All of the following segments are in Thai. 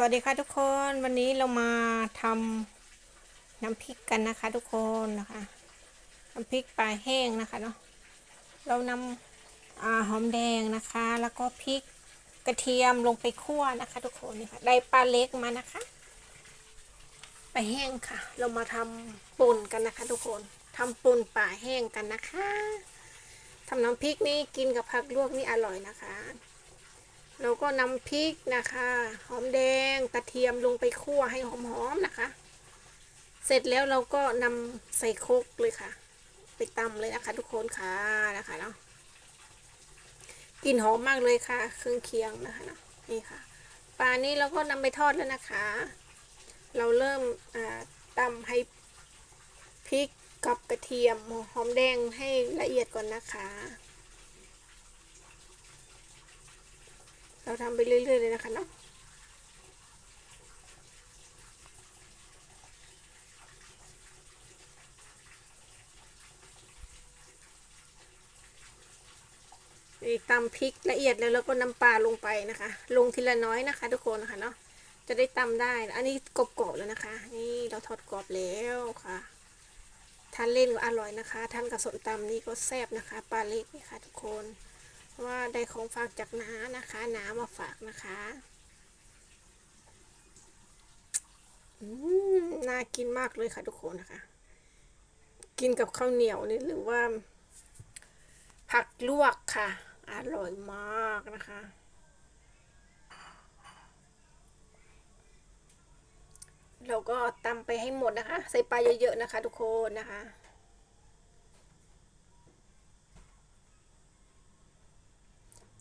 สวัสดีค่ะทุกคนวันนี้เรามาทำน้ำพริกกันนะคะทุกคนนะคะน้ำพริกปลาแห้งนะคะเนาะเรานำอหอมแดงนะคะ แล้วก็พริกกระเทียมลงไปคั่วนะคะ ทุกคนนี่ค่ะได้ปลาเล็กมานะคะปลาแห้งค่ะ เรามาทำป่นกันนะคะ ทุกคนทำป่นปลาแห้งกันนะคะทำน้ำพริกนี่กินกับผักลวกนี่อร่อยนะคะ เราก็นำพริกนะคะ หอมแดงกระเทียมลงไปคั่วให้หอมๆนะคะ เสร็จแล้วเราก็นำใส่ครกเลยค่ะ ไปตำเลยนะคะทุกคนค่ะนะคะเนาะกลิ่นหอมมากเลยค่ะ เครื่องเคียงนะคะเนาะนี่ค่ะปลานี้เราก็นำไปทอดแล้วนะคะ เราเริ่มตำให้พริกกับกระเทียมหอมแดงให้ละเอียดก่อนนะคะ เราทำไปเรื่อยๆเลยนะคะเนาะนี่ตำพริกละเอียดแล้วเราก็น้ำปลาลงไปนะคะ ลงทีละน้อยนะคะ ทุกคนนะคะเนาะจะได้ตำได้ อันนี้กรอบๆแล้วนะคะ นี่เราทอดกรอบแล้วค่ะทานเล่นก็อร่อยนะคะทานกับส้มตำนี่ก็แซ่บนะคะปลาเล็กนี่ค่ะทุกคน ว่าได้ของฝากจากน้านะคะน้ามาฝากนะคะอืมน่ากินมากเลยค่ะทุกคนนะคะ กินกับข้าวเหนียวนี่หรือว่า ผักลวกค่ะ อร่อยมากนะคะ เราก็ตำไปให้หมดนะคะ ใส่ปลาเยอะๆนะคะ ทุกคนนะคะ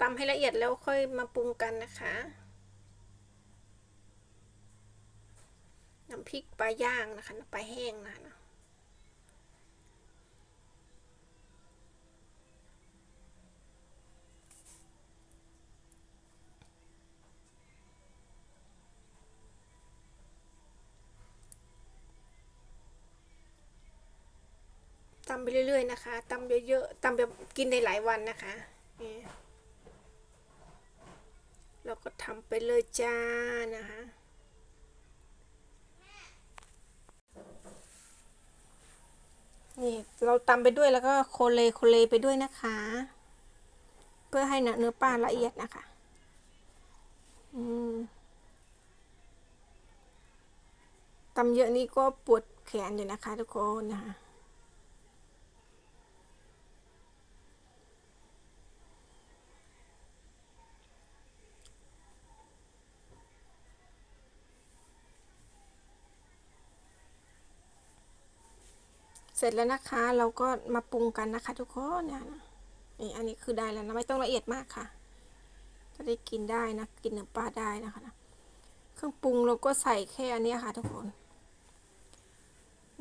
ตำ ให้ละเอียดแล้วค่อยมาปรุงกันนะคะน้ำพริกปลาย่างนะคะปลาแห้งนะคะตำไปเรื่อยๆนะคะตำเยอะๆตำแบบกินได้หลายวันนะคะนี่ ก็ทำไปเลยจ้านะคะนี่เราตำไปด้วยแล้วก็โคเลโคเลไปด้วยนะคะ เพื่อให้เนื้อปลาละเอียดนะคะตำเยอะนี่ก็ปวดแขนอยู่นะคะทุกคนนะคะ เสร็จแล้วนะคะ เราก็มาปรุงกันนะคะ ทุกคนนี่ยนะนี่อันนี้คือได้แล้วนะไม่ต้องละเอียดมากค่ะ จะได้กินได้นะกินเนื้อปลาได้นะคะนะเครื่องปรุงเราก็ใส่แค่อันนี้ค่ะ ทุกคน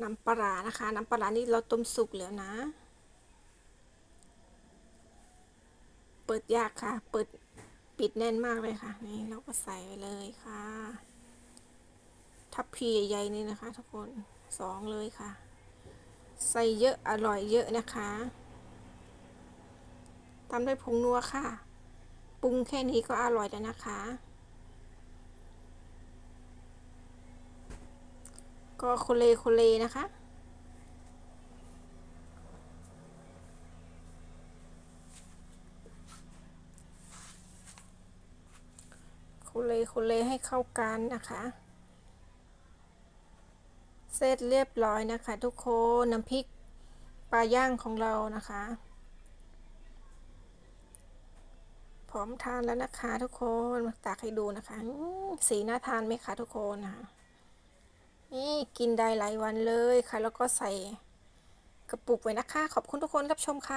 น้ำปลานะคะ น้ำปลานี่เราต้มสุกแล้วนะ เปิดยากค่ะ เปิดปิดแน่นมากเลยค่ะ นี่เราก็ใส่ไปเลยค่ะ ทัพพีใหญ่ๆนี่นะคะ ทุกคนสองเลยค่ะ ใส่เยอะอร่อยเยอะนะคะตามด้วยผงนัวค่ะ ปรุงแค่นี้ก็อร่อยแล้วนะคะ ก็โคเลโคเลนะคะ โคเลโคเลให้เข้ากันนะคะ เสร็จเรียบร้อยนะคะ ทุกคนน้ำพริกปลาย่างของเรานะคะ พร้อมทานแล้วนะคะ ทุกคนมาตักให้ดูนะคะ สีน่าทานไหมคะทุกคนนะคะนี่กินได้หลายวันเลยค่ะ แล้วก็ใส่กระปุกไว้นะคะ ขอบคุณทุกคนรับชมค่ะ